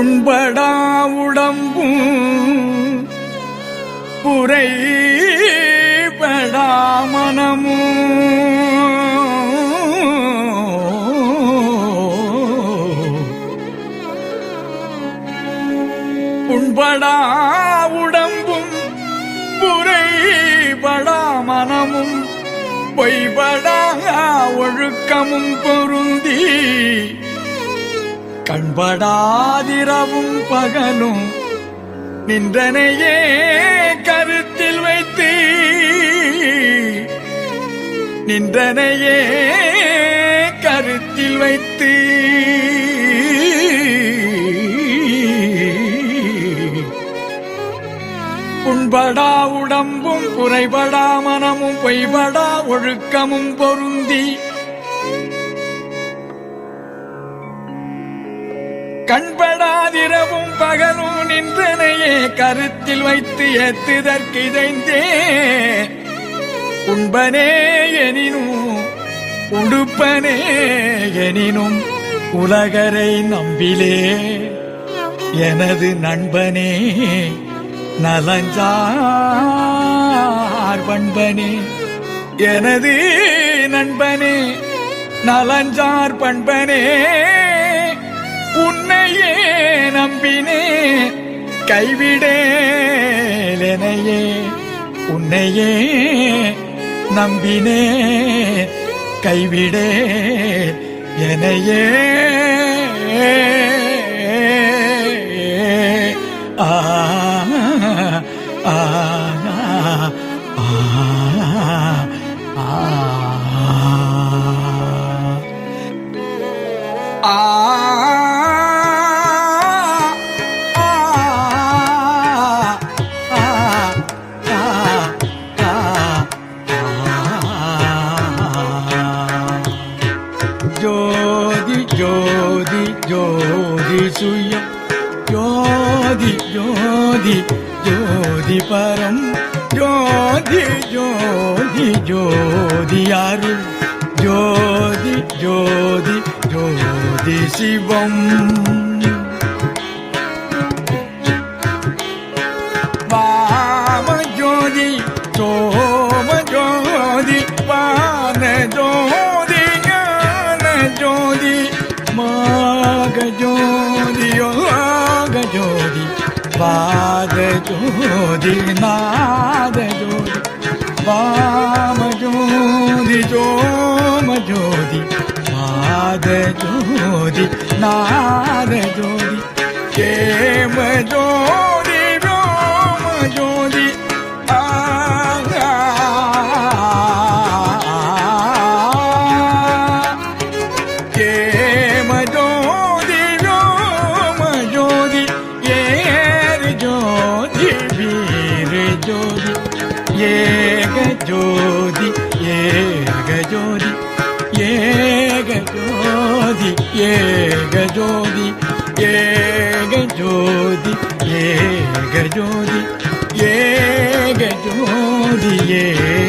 புண்படா உடம்பும் புரைபடா மனமும். புண்படா உடம்பும் புரைபடா மனமும். பொய்படா ஒழுக்கமும் பொருந்தி கண்படாதிரவும் பகலும் நின்றனையே கருத்தில் வைத்து. நின்றனையே கருத்தில் வைத்து. புண்படா உடம்பும் குறைபடா மனமும் பொய்படா ஒழுக்கமும் பொருந்தி. கண்படாதிரவும் பகலும் நின்றனையே கருத்தில் வைத்து ஏத்துதற்கிதைந்தே உண்பனே எனினும் உடுப்பனே எனினும் உலகரை நம்பிலே. எனது நண்பனே நலஞ்சார் பண்பனே. எனது நண்பனே நலஞ்சார் பண்பனே. உன்னையே நம்பினே கைவிடேலெனையே. உன்னையே நம்பினே கைவிடே எனையே ஆ ஆ. ஜோதி ஜோதி ஜோதி பரம். ஜோதி ஜோதி ஜோதி அருள் ஜோதி ஜோதி ஜோதி சிவம். வாம ஜோதி சோம ஜோதி பான ஜோதி ஞான ஜோதி மாக गजोरी बाद त न जो नाद जो ஏக ஜோதி ஏக ஜோதி ஏக ஜோதி ஏக ஜோதி ஏக ஜோதி ஏக ஜோதி ஏக ஜோதி ஏக